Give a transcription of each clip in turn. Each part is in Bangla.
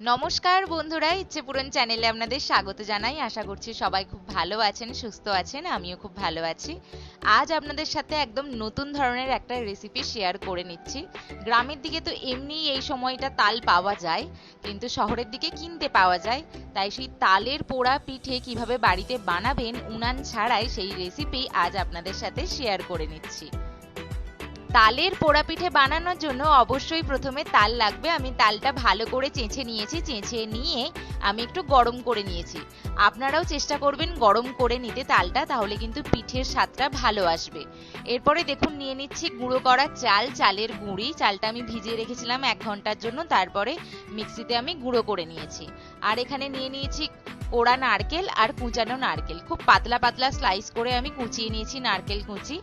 নমস্কার বন্ধুরা, ইচ্ছে পূরণ চ্যানেলে আপনাদের স্বাগত জানাই। আশা করছি সবাই খুব ভালো আছেন, সুস্থ আছেন, আমিও খুব ভালো আছি। আজ আপনাদের সাথে একদম নতুন ধরনের একটা রেসিপি শেয়ার করে নিচ্ছি। গ্রামের দিকে তো এমনি এই সময়টা তাল পাওয়া যায়, কিন্তু শহরের দিকে কিনতে পাওয়া যায়। তাই সেই তালের পোড়া পিঠে কীভাবে বাড়িতে বানাবেন, উনান ছাড়াই সেই রেসিপি আজ আপনাদের সাথে শেয়ার করে নিচ্ছি। তালের পোড়া পিঠে বানানোর জন্য অবশ্যই প্রথমে তাল লাগবে। আমি তালটা ভালো করে চেঁচে নিয়েছি, চেঁচে নিয়ে আমি একটু গরম করে নিয়েছি। আপনারাও চেষ্টা করবেন গরম করে নিতে তালটা, তাহলে কিন্তু পিঠের স্বাদটা ভালো আসবে। এরপরে দেখুন, নিয়ে নিচ্ছি গুঁড়ো করা চাল, চালের গুঁড়ি। চালটা আমি ভিজিয়ে রেখেছিলাম এক ঘণ্টার জন্য, তারপরে মিক্সিতে আমি গুঁড়ো করে নিয়েছি। আর এখানে নিয়ে নিয়েছি কোড়া নারকেল আর কুচানো নারকেল। খুব পাতলা পাতলা স্লাইস করে আমি কুচিয়ে নিয়েছি নারকেল কুচি।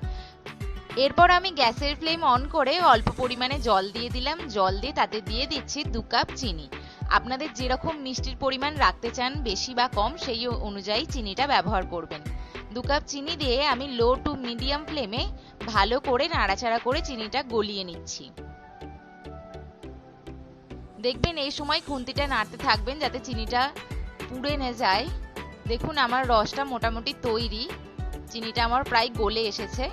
এরপর আমি গ্যাসের ফ্লেম অন করে অল্প পরিমাণে জল দিয়ে দিলাম। জল দিয়ে তাতে দিয়ে দিচ্ছি দু কাপ চিনি। আপনাদের যেরকম মিষ্টির পরিমাণ রাখতে চান বেশি বা কম, সেই অনুযায়ী চিনিটা ব্যবহার করবেন। দু কাপ চিনি দিয়ে আমি লো টু মিডিয়াম ফ্লেমে ভালো করে নাড়াচাড়া করে চিনিটা গলিয়ে নিচ্ছি। দেখবেন এই সময় খুন্তিটা নাড়তে থাকবেন যাতে চিনিটা পুড়ে না যায়। দেখুন আমার রসটা মোটামুটি তৈরি। চিনিটা আমার প্রায় গলে এসেছে।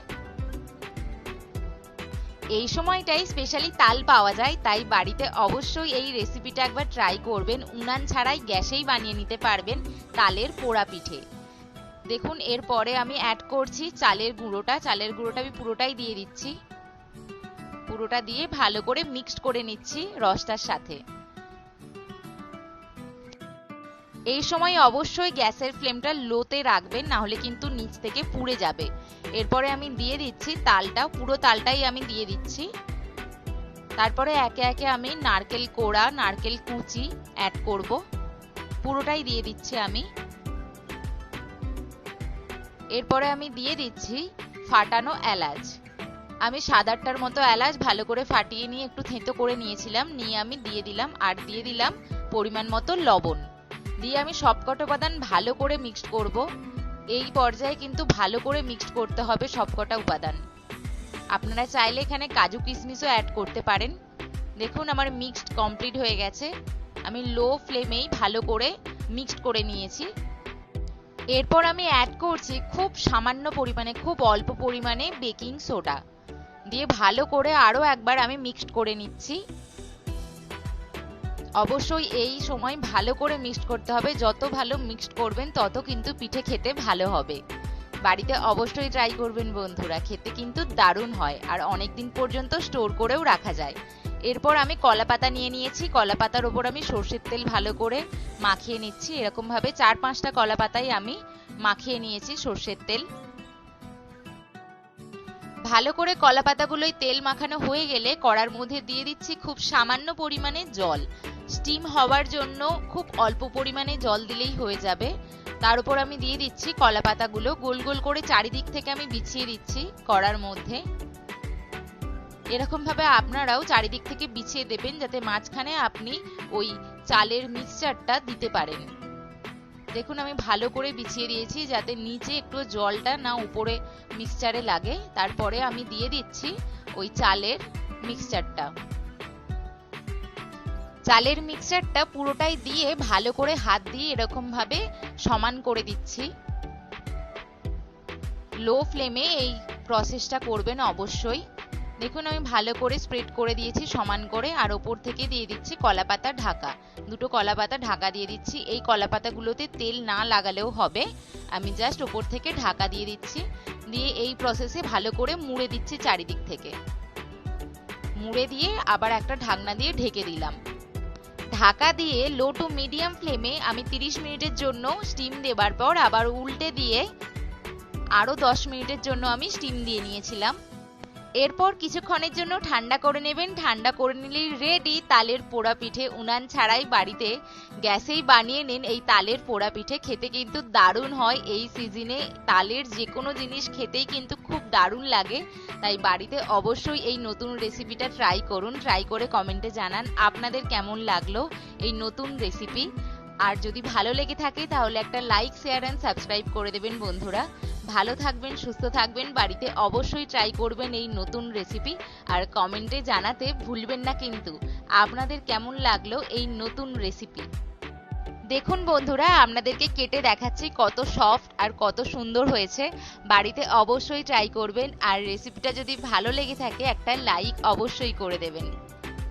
এই সময়টাই স্পেশালি তাল পাওয়া যায়, তাই বাড়িতে অবশ্যই এই রেসিপিটা একবার ট্রাই করবেন। উনান ছাড়াই গ্যাসেই বানিয়ে নিতে পারবেন তালের পোড়া পিঠে। দেখুন, এরপরে আমি অ্যাড করছি চালের গুঁড়োটা। চালের গুঁড়োটা আমি পুরোটাই দিয়ে দিচ্ছি। পুরোটা দিয়ে ভালো করে মিক্সড করে নিচ্ছি রসটার সাথে। এই সময় অবশ্যই গ্যাসের ফ্লেমটা লোতে রাখবেন না হলে কিন্তু নিচ থেকে পুড়ে যাবে। এরপরে আমি দিয়ে দিচ্ছি তালটা, পুরো তালটাই আমি দিয়ে দিচ্ছি। তারপরে একে একে আমি নারকেল কোড়া, নারকেল কুচি অ্যাড করব। পুরোটাই দিয়ে দিচ্ছি আমি। এরপরে আমি দিয়ে দিচ্ছি ফাটানো এলাচ। আমি সাত আটটার মতো এলাচ ভালো করে ফাটিয়ে নিয়ে একটু থেঁতো করে নিয়েছিলাম, নিয়ে আমি দিয়ে দিলাম আর দিয়ে দিলাম পরিমাণ মতো লবণ। দিয়ে আমি সবকটা উপাদান ভালো করে মিক্সড করব। এই পর্যায়ে কিন্তু ভালো করে মিক্সড করতে হবে সবকটা উপাদান। আপনারা চাইলে এখানে কাজু কিশমিশও অ্যাড করতে পারেন। দেখুন আমার মিক্সড কমপ্লিট হয়ে গেছে। আমি লো ফ্লেমেই ভালো করে মিক্সড করে নিয়েছি। এরপর আমি অ্যাড করছি খুব সামান্য পরিমাণে, খুব অল্প পরিমাণে বেকিং সোডা দিয়ে ভালো করে আরও একবার আমি মিক্সড করে নিচ্ছি। অবশ্যই এই সময় ভালো করে মিক্সড করতে হবে। যত ভালো মিক্সড করবেন, তত কিন্তু পিঠে খেতে ভালো হবে। বাড়িতে অবশ্যই ট্রাই করবেন বন্ধুরা, খেতে কিন্তু দারুণ হয় আর অনেক দিন পর্যন্ত স্টোর করেও রাখা যায়। এরপর আমি কলা পাতা নিয়ে নিয়েছি। কলা পাতার ওপর আমি সর্ষের তেল ভালো করে মাখিয়ে নিচ্ছি। এরকম ভাবে চার পাঁচটা কলা পাতাই আমি মাখিয়ে নিয়েছি সর্ষের তেল। ভালো করে কলা পাতাগুলোই তেল মাখানো হয়ে গেলে কড়ার মধ্যে দিয়ে দিচ্ছি খুব সামান্য পরিমাণে জল। স্টিম হওয়ার জন্য খুব অল্প পরিমাণে জল দিলেই হয়ে যাবে। তার উপর আমি দিয়ে দিচ্ছি কলা পাতাগুলো। গোল গোল করে চারিদিক থেকে আমি বিছিয়ে দিচ্ছি কড়ার মধ্যে। এরকম ভাবে আপনারাও চারিদিক থেকে বিছিয়ে দেবেন যাতে মাঝখানে আপনি ওই চালের মিক্সচারটা দিতে পারেন। দেখুন, আমি ভালো করে বিছিয়ে দিয়েছি যাতে নিচে একটু জলটা না উপরে মিক্সচারে লাগে। তারপরে আমি দিয়ে দিচ্ছি ওই চালের মিক্সচারটা। চালের মিক্সচারটা পুরোটাই দিয়ে ভালো করে হাত দিয়ে এরকম ভাবে সমান করে দিচ্ছি। লো ফ্লেমে এই প্রসেসটা করবেন অবশ্যই। দেখুন, আমি ভালো করে স্প্রেড করে দিয়েছি, সমান করে, আর ওপর থেকে দিয়ে দিচ্ছি কলা পাতা ঢাকা। দুটো কলা পাতা ঢাকা দিয়ে দিচ্ছি। এই কলা পাতাগুলোতে তেল না লাগালেও হবে। আমি জাস্ট ওপর থেকে ঢাকা দিয়ে দিচ্ছি। দিয়ে এই প্রসেসে ভালো করে মুড়ে দিচ্ছি চারিদিক থেকে। মুড়ে দিয়ে আবার একটা ঢাকনা দিয়ে ঢেকে দিলাম। ঢাকা দিয়ে লো টু মিডিয়াম ফ্লেমে আমি 30 মিনিটের জন্য স্টিম দেবার পর আবার উল্টে দিয়ে আরও 10 মিনিটের জন্য আমি স্টিম দিয়ে নিয়েছিলাম। এরপর কিছুক্ষণের জন্য ঠান্ডা করে নেবেন। ঠান্ডা করে নিলেই রেডি তালের পোড়া পিঠে উনান ছাড়াই বাড়িতে গ্যাসেই বানিয়ে নিন। এই তালের পোড়া পিঠে খেতে কিন্তু দারুণ হয়। এই সিজনে তালের যে কোনো জিনিস খেতেই কিন্তু খুব দারুণ লাগে। তাই বাড়িতে অবশ্যই এই নতুন রেসিপিটা ট্রাই করুন। ট্রাই করে কমেন্টে জানান আপনাদের কেমন লাগল এই নতুন রেসিপি আর যদি ভালো লেগে থাকে, তাহলে একটা লাইক শেয়ার অ্যান্ড সাবস্ক্রাইব করে দেবেন বন্ধুরা। ভালো থাকবেন, সুস্থ থাকবেন, বাড়িতে অবশ্যই ট্রাই করবেন এই নতুন রেসিপি আর কমেন্টে জানাতে ভুলবেন না কিন্তু। আপনাদের কেমন লাগল এই নতুন রেসিপি দেখুন বন্ধুরা, আপনাদেরকে কেটে দেখাচ্ছি কত সফট আর কত সুন্দর হয়েছে। বাড়িতে অবশ্যই ট্রাই করবেন। আর রেসিপিটা যদি ভালো লেগে থাকে, একটা লাইক অবশ্যই করে দেবেন।